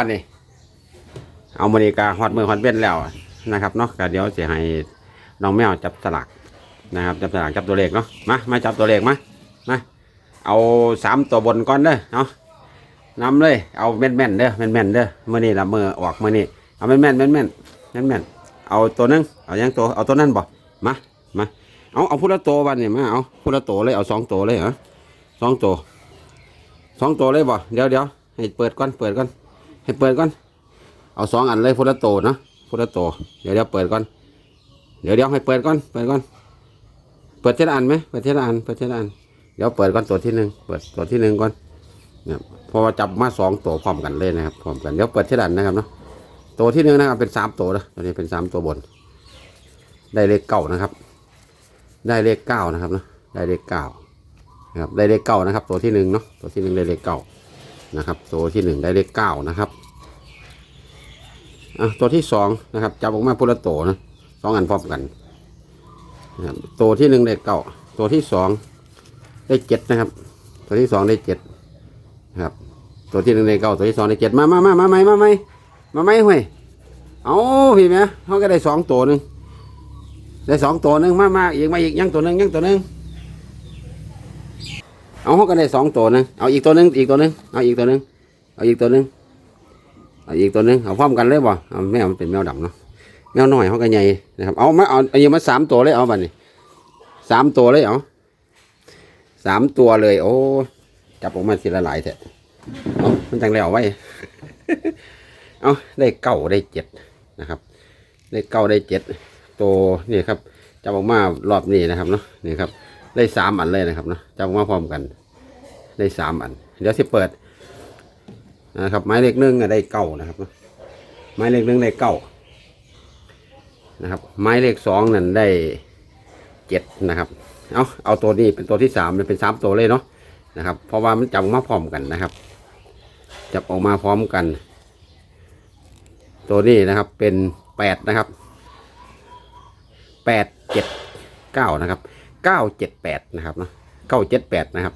อันนี้เอามานีกาฮอดมือฮอดเว้นแล้วนะครับเนาะก็เดี๋ยวจะให้น้องแมวจับสลากนะครับจับสลากจับตัวเลขเนาะมามาจับตัวเลขมามาเอาสามตัวบนก่อนเด้อเอาะนำเลยเอาแม่นแม่นเด้อแม่นแม่นเด้อมื่อนี้ละมือออกมื่อนี้เอาแม่นแม่นแม่นแม่นแม่นแม่นเอาตัวนึงเอายังตัวเอาตัวนั้นบ่มามาเอาเอาพุทธโตวันนี้มาเอาพุทธโตเลยเอาสองตัวเลยเหรอสองตัวสองตัวเลยบ่เดี๋ยวเดี๋ยวให้เปิดก่อนเปิดก่อน ให้เปิดก่อน เอาสองอันเลยพุทธโตนะพุทธโต เดี๋ยวเดี๋ยวเปิดก่อน เดี๋ยวเดี๋ยวให้เปิดก่อน เปิดก่อน เปิดเท่าอันไหมเปิดเท่าอัน เปิดเท่าอัน เดี๋ยวเปิดก่อนตัวที่หนึ่งเปิดตัวที่หนึ่งก่อนเนี่ยพอจับมาสองตัวพร้อมกันเลยนะครับ พร้อมกัน เดี๋ยวเปิดเท่าอันนะครับเนาะ ตัวที่หนึ่งนะครับเป็นสามตัวนะตัวนี้เป็นสามตัวบน ได้เลขเก้านะครับ ได้เลขเก้านะครับเนาะ ได้เลขเก้านะครับ ได้เลขเก้านะครับ ตัวที่หนึ่งเนาะ ตัวที่หนึ่งได้เลขเก้า นะครับตัวที่หนึ่งได้เลขเก้านะครับอะตัวที่สองนะครับจับออกมาพุละโตนะสองอันพร้อมกันนะครับตัวที่หนึ่งได้เก้าตัวที่สองได้เจ็ดนะครับ ตัวที่สองได้เจ็ดนะครับ ตัวที่หนึ่งได้เก้าตัวที่สองได้เจ็ดมามามามาไหมมาไหมมาไหมห่วยเอาพี่แม่เขาก็ได้สองตัวหนึ่งได้สองตัวหนึ่งมามาอีกมาอีกยังตัวหนึ่งยังตัวหนึ่ง เอาเขาก็ได้สองตัวนึงเอาอีกตัวหนึงอีกตัวหนึงเอาอีกตัวหนึงเอาอีกตัวหนึงเอาอีกตัวหนึงเอาพร้อมกันเลยบ่เอาแมวมันเป็นแมวดำเนาะแมวน้อยเขาก็ใหญ่นะครับเอามาเอาเอาย่างมาสามตัวเลยเอาบัดนี้สามตัวเลยเอาสามตัวเลย โอ้จับออกมาทีละหลายแท้เอามันจังแล้วไว้เอาได้เก้าได้เจ็ดนะครับ ได้เก้าได้เจ็ดตัวนี่ครับจับออกมารอบนี้นะครับเนาะนี่ครับ ได้สามอันเลยนะครับเนาะจับมาพร้อมกัน ได้สามอัน เดี๋ยวสิเปิดนะครับไม้เลขหนึ่งได้เก้านะครับนะไม้เลขหนึ่งได้เก้านะครับ ไม้เลขสองนั่นได้เจ็ดนะครับ เอาเอาตัวนี้เป็นตัวที่สามเป็นสามตัวเลยเนาะนะครับ เพราะว่ามันจับมาพร้อมกันนะครับ จับออกมาพร้อมกัน ตัวนี้นะครับเป็นแปดนะครับแปดเจ็ดเก้านะครับ เก้าเจ็ดแปดนะครับเนาะเก้าเจ็ดแปดนะครับ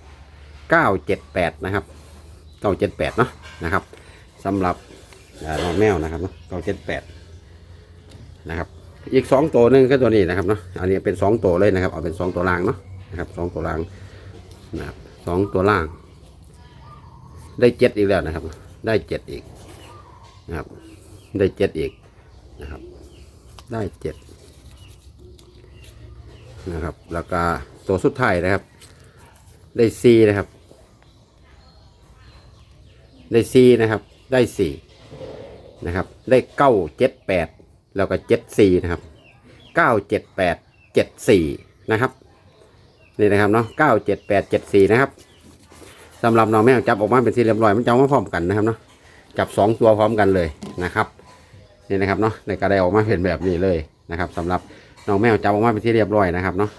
เก้าเจ็ดแปดนะครับเก้าเจ็ดแปดเนาะนะครับสำหรับน้องแมวนะครับเนาะเก้าเจ็ดแปดนะครับ อีกสองตัวหนึงก็ตัวนี้นะครับเนาะอันนี้เป็นสองตัวเลยนะครับเอาเป็นสองตัวล่างเนาะนะครับสองตัวล่างนะครับสองตัวล่าง ได้เจ็ดอีกแล้วนะครับ ได้เจ็ดอีกนะครับ ได้เจ็ดอีกนะครับ ได้เจ็ด นะครับ แล้วก็ตัวสุดท้ายนะครับ ได้ซีนะครับ ได้ซีนะครับ ได้สี่นะครับ ได้เก้าเจ็ดแปดแล้วก็เจ็ดสี่นะครับเก้าเจ็ดแปดเจ็ดสี่นะครับนี่นะครับเนาะเก้าเจ็ดแปดเจ็ดสี่นะครับสำหรับน้องแมวจับออกมาเป็นสี่เหลี่ยมลอยมันจะมาพร้อมกันนะครับเนาะจับสองตัวพร้อมกันเลยนะครับนี่นะครับเนาะในกระไดออกมาเป็นแบบนี้เลยนะครับสำหรับ น้องแมวจับออกมาเป็นที่เรียบร้อยนะครับเนาะ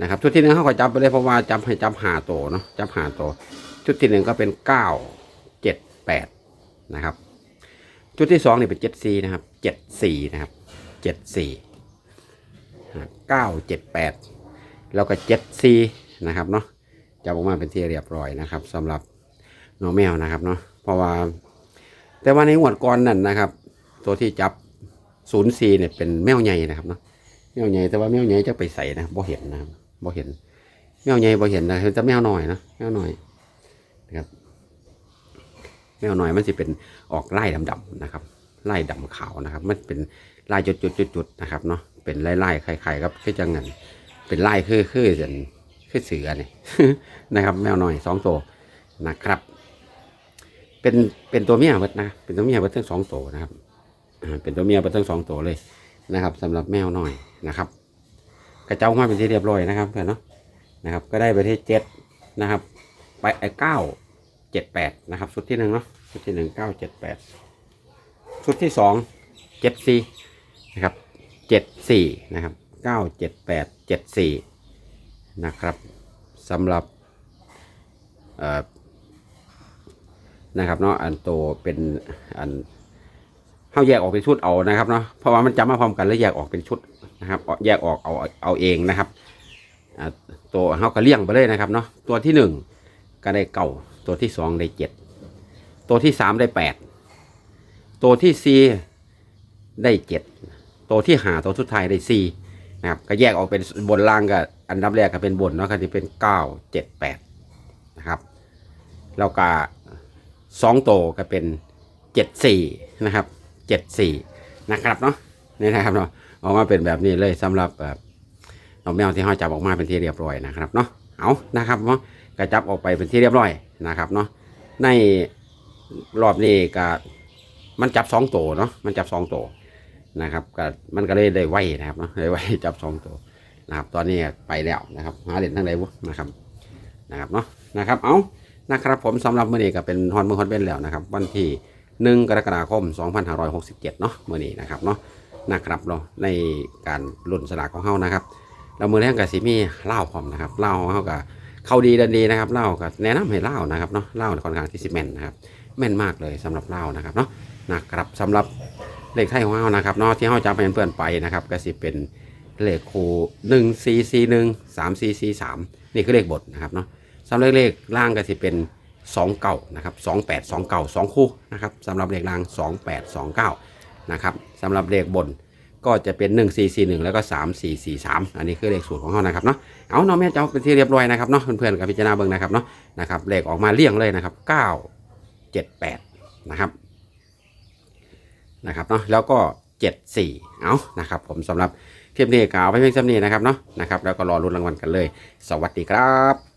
นะครับชุดที่หนึ่งเขาก็จับไปเลยเพราะว่าจับให้จับหาโตเนาะจับหาโตชุดที่หนึ่งก็เป็นเก้าเจ็ดแปดนะครับ ชุดที่สองนี่เป็นเจ็ดสี่นะครับเจ็ดสี่นะครับเจ็ดสี่เก้าเจ็ดแปดแล้วก็เจ็ดสี่นะครับเนาะจับออกมาเป็นที่เรียบร้อยนะครับสำหรับน้องแมวนะครับเนาะเพราะว่า แต่ว่าในงวดก่อนนั่นนะครับ ตัวที่จับศูนย์สี่เนี่ยเป็นแมวใหญ่นะครับเนาะ แมวใหญ่แต่ว่าแมวใหญ่จะไปใส่นะบ่เห็นนะครับบ่เห็นแมวใหญ่บ่เห็นนะเห็นแต่แมวหน้อยนะแมวหน้อยนะครับ แมวหน้อยมันสิเป็นออกไล่ดำๆนะครับไล่ดำขาวนะครับ มันเป็นลายจุดๆๆนะครับเนาะเป็นไล่ๆไข่ๆครับคือจังเงินเป็นไล่คือคือเสียนคือเสือเนี่ยนะครับ แมวหน้อยสองตัวนะครับ เป็นเป็นตัวเมียเบิดนะเป็นตัวเมียเบิดทั้งสองตัวนะครับเป็นตัวเมียเบิดทั้งสองตัวเลย นะครับสำหรับแมวหน้อยนะครับ กระเจ้ามาเป็นที่เรียบร้อยนะครับเพื่อนเนาะนะครับ ก็ได้ไปที่เจ็ดนะครับ ไปไอ้เก้าเจ็ดแปดนะครับชุดที่หนึ่งเนาะชุดที่หนึ่งเก้าเจ็ดแปดชุดที่สองเจ็ดสี่นะครับเจ็ดสี่นะครับเก้าเจ็ดแปดเจ็ดสี่นะครับสำหรับเอ่อนะครับเนาะอันโตเป็นอัน เขาแยกออกเป็นชุดเอานะครับเนาะเพราะว่ามันจำมาพร้อมกันแล้วแยกออกเป็นชุดนะครับแยกออกเอาเอาเองนะครับตัวเขาก็เลี่ยงไปเลยนะครับเนาะตัวที่หนึ่งก็ได้เก่าตัวที่สองได้เจ็ดตัวที่สามได้แปดตัวที่สี่ได้เจ็ดตัวที่หาตัวสุดท้ายได้สี่นะครับก็แยกออกเป็นบนล่างก็อันดับแรกก็เป็นบนเนาะก็จะเป็นเก้าเจ็ดแปดนะครับแล้วก็สองตัวก็เป็นเจ็ดสี่นะครับ เจ็ดสี่นะครับเนาะนี่นะครับเนาะออกมาเป็นแบบนี้เลยสำหรับแบบน้องแมวที่เขาจับออกมาเป็นที่เรียบร้อยนะครับเนาะเอานะครับเนาะก็จับออกไปเป็นที่เรียบร้อยนะครับเนาะในรอบนี้ก็มันจับสองตัวเนาะมันจับสองตัวนะครับก็มันก็เลยได้ไวนะครับเนาะได้ไวจับสองตัวนะครับ ตอนนี้ไปแล้วนะครับหาเหรียญทั้งใดบุนะครับนะครับเนาะนะครับเอานะครับผมสำหรับมื่อนี้ก็เป็นฮอนมือฮอนเบนแล้วนะครับ วันที่ หนึ่งกรกฎาคม 2567 เนาะมื่อนี้นะครับเนาะนะครับเนาะในการลุ่นสลากของเฮานะครับแล้วมือแรกกับสีมีเหล้าพร้อมนะครับเหล้าของเฮากับเข้าดีดันดีนะครับเหล้าก็แนะนำให้เหล้านะครับเนาะเหล้าค่อนข้างที่สิแม่นนะครับแม่นมากเลยสำหรับเหล้านะครับเนาะนะครับสำหรับเลขไทยของเรานะครับเนาะที่เราจะไปเพื่อนไปนะครับก็สิเป็นเลขคูหนึ่งสี่สี่หนึ่งสามสี่สี่สามนี่คือเลขบทนะครับเนาะสำหรับเลขล่างก็สิเป็น สองเก่านะครับสองแปดสองเก่าสองคู่นะครับสำหรับเลขล่างสองแปดสองเก้านะครับสำหรับเลขบนก็จะเป็นหนึ่งสี่สี่หนึ่งแล้วก็สามสี่สี่สามอันนี้คือเลขสูตรของเรานะครับเนาะเอาเนาะแม่เจ้าเป็นที่เรียบร้อยนะครับเนาะเพื่อนๆกับพิจารณาเบิ่งนะครับเนาะนะครับเลขออกมาเลี่ยงเลยนะครับเก้าเจ็ดแปดนะครับนะครับเนาะแล้วก็ 74 เอานะครับผมสำหรับคลิปนี้กล่าวไปเพียงสำนีนะครับเนาะนะครับแล้วก็รอรุ้นรางวัลกันเลย สวัสดีครับ